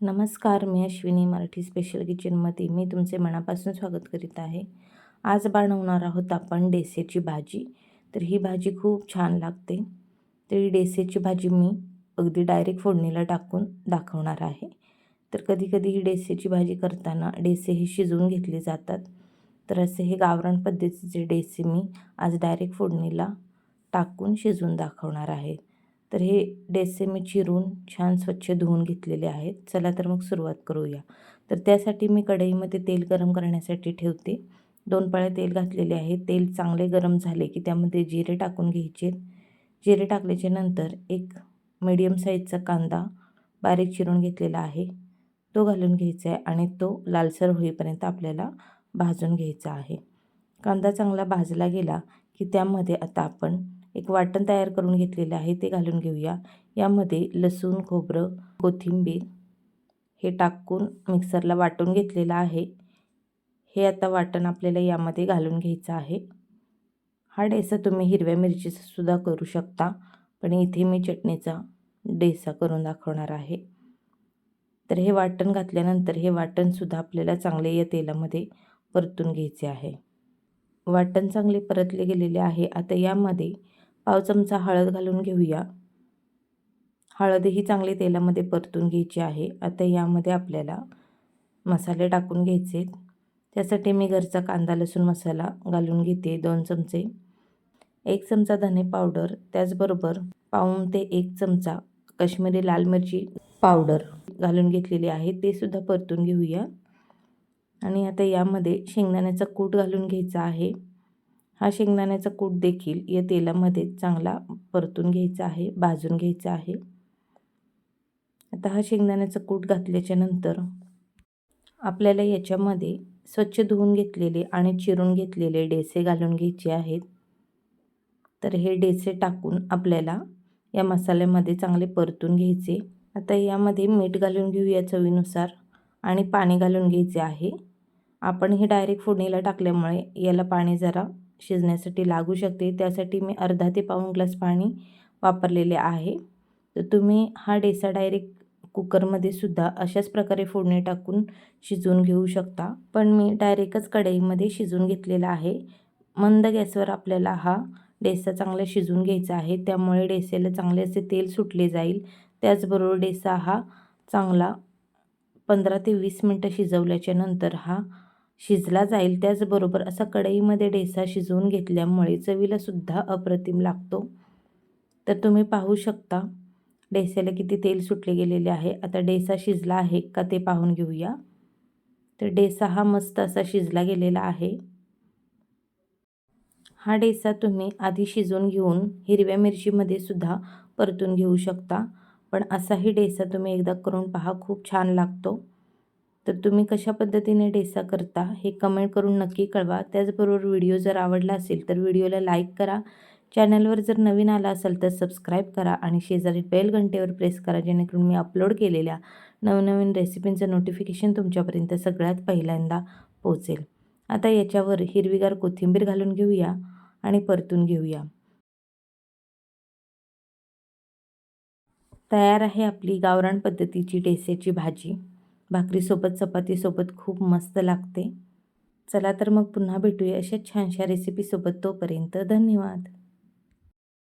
नमस्कार मी अश्विनी मराठी स्पेशल किचनमध्ये मी तुमचे मनापासून स्वागत करीत आहे. आज बनवणार आहोत आपण डेसेची भाजी. तर ही भाजी खूप छान लागते. तर ही डेसेची भाजी मी अगदी डायरेक्ट फोडणीला टाकून दाखवणार आहे. तर कधीकधी ही डेसेची भाजी करताना डेसे हे शिजवून घेतले जातात. तर असे हे गावरान पद्धतीचे डेसे मी आज डायरेक्ट फोडणीला टाकून शिजवून दाखवणार आहे. तर हे डेसे मी चिरून छान स्वच्छ धुवून घेतलेले आहेत. चला तर मग सुरुवात करूया. तर त्यासाठी मी कढईमध्ये तेल गरम करण्यासाठी ठेवते. दोन पाळ्या तेल घातलेले आहे तेल चांगले गरम झाले की त्यामध्ये जिरे टाकून घ्यायचे. जिरे टाकल्याच्या नंतर एक मीडियम साईजचा कांदा बारीक चिरून घेतलेला आहे. तो घालून घ्यायचा आहे आणि तो लालसर होईपर्यंत आपल्याला भाजून घ्यायचा आहे. कांदा चांगला भाजला गेला की त्यामध्ये आता आपण एक वाटण तयार करून घेतलेलं आहे ते घालून घेऊया. यामध्ये लसूण खोबरं कोथिंबीर हे टाकून मिक्सरला वाटून घेतलेलं आहे. हे आता वाटण आपल्याला यामध्ये घालून घ्यायचं आहे. हा डेसा तुम्ही हिरव्या मिरचीचासुद्धा करू शकता पण इथे मी चटणीचा डेसा करून दाखवणार आहे. तर हे वाटण घातल्यानंतर हे वाटणसुद्धा आपल्याला चांगले या तेलामध्ये परतून घ्यायचे आहे. वाटण चांगले परतले गेलेले आहे. आता यामध्ये पाव चमचा हळद घालून घेऊया. हळदही चांगली तेलामध्ये परतून घ्यायची आहे. आता यामध्ये आपल्याला मसाले टाकून घ्यायचे त्यासाठी मी घरचा कांदा लसूण मसाला घालून घेते. दोन चमचे. एक चमचा धने पावडर. त्याचबरोबर पाऊन ते एक चमचा काश्मीरी लाल मिरची पावडर घालून घेतलेली आहे. ते सुद्धा परतून घेऊया. आणि आता यामध्ये शेंगदाण्याचा कूट घालून घ्यायचा आहे. हा शेंगदाण्याचा कूट देखील या तेलामध्ये चांगला परतून घ्यायचा आहे भाजून घ्यायचा आहे. आता हा शेंगदाण्याचा कूट घातल्याच्या नंतर आपल्याला याच्यामध्ये स्वच्छ धुवून घेतलेले आणि चिरून घेतलेले डेसे घालून घ्यायचे आहेत. तर हे डेसे टाकून आपल्याला या मसाल्यामध्ये चांगले परतून घ्यायचे. आता यामध्ये मीठ घालून घेऊया चवीनुसार आणि पाणी घालून घ्यायचे आहे. आपण हे डायरेक्ट फोडणीला टाकल्यामुळे याला पाणी जरा शिजण्यासाठी लागू शकते. त्यासाठी मी अर्धा ते पाऊण ग्लास पाणी वापरलेले आहे. तर तुम्ही हा डेसा डायरेक्ट कुकरमध्ये सुद्धा अशाच प्रकारे फोडणी टाकून शिजवून घेऊ शकता. पण मी डायरेक्टच कढईमध्ये शिजवून घेतलेला आहे. मंद गॅसवर आपल्याला हा डेसा चांगला शिजवून घ्यायचा आहे. त्यामुळे डेसेला चांगले असे तेल सुटले जाईल. त्याचबरोबर डेसा हा चांगला पंधरा ते वीस मिनटं शिजवल्याच्या नंतर हा शिजला जाईल त्याचबरोबर असा कढईमध्ये डेसा शिजवून घेतल्यामुळे चवीलासुद्धा अप्रतिम लागतो. तर तुम्ही पाहू शकता डेस्याला किती तेल सुटले गेलेले आहे. आता डेसा शिजला आहे का ते पाहून घेऊया. तर डेसा हा मस्त असा शिजला गेलेला आहे. हा डेसा तुम्ही आधी शिजवून घेऊन हिरव्या मिरचीमध्ये सुद्धा परतून घेऊ शकता. पण असाही डेसा तुम्ही एकदा करून पहा खूप छान लागतो. तर तुम्ही कशा पद्धतीने डेसा करता हे कमेंट करून नक्की कळवा. त्याचबरोबर व्हिडिओ जर आवडला असेल तर व्हिडिओला लाईक करा. चॅनलवर जर नवीन आला असेल तर सबस्क्राईब करा आणि शेजारी बेल घंटेवर प्रेस करा जेणेकरून मी अपलोड केलेल्या नवनवीन रेसिपींचं नोटिफिकेशन तुमच्यापर्यंत सगळ्यात पहिल्यांदा पोहोचेल. आता याच्यावर हिरवीगार कोथिंबीर घालून घेऊया आणि परतून घेऊया. तयार आहे आपली गावरान पद्धतीची डेसेची भाजी. भाकरीसोबत चपातीसोबत खूप मस्त लागते. चला तर मग पुन्हा भेटूया अशा छानशा रेसिपीसोबत तोपर्यंत धन्यवाद.